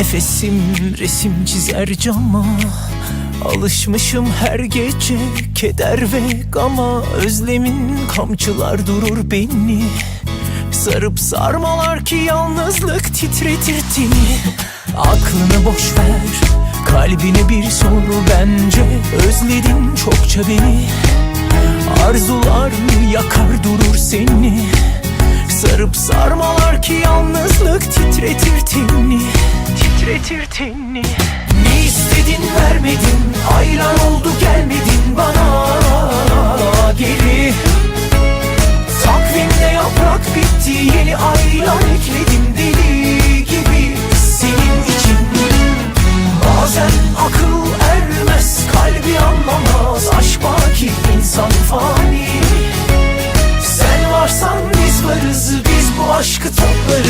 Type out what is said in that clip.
Nefesim resim çizer cama. Alışmışım her gece keder ve gama. Özlemin kamçılar durur beni. Sarıp sarmalar ki yalnızlık titretir teni. Aklını boş ver Kalbine bir sor bence Özledin çokça beni. Arzular yakar durur seni? Sarıp sarmalar ki yalnızlık titretir tenini getirdin Ne istedin vermedin Hayran oldu gelmedin bana. Geri. Takvimde yaprak bitti Yeni aylar ekledim deli gibi. Senin için Bazen akıl ermez Kalbi anlamaz Aşk baki insan fani. Sen varsan biz varız Biz bu aşkı toplarız.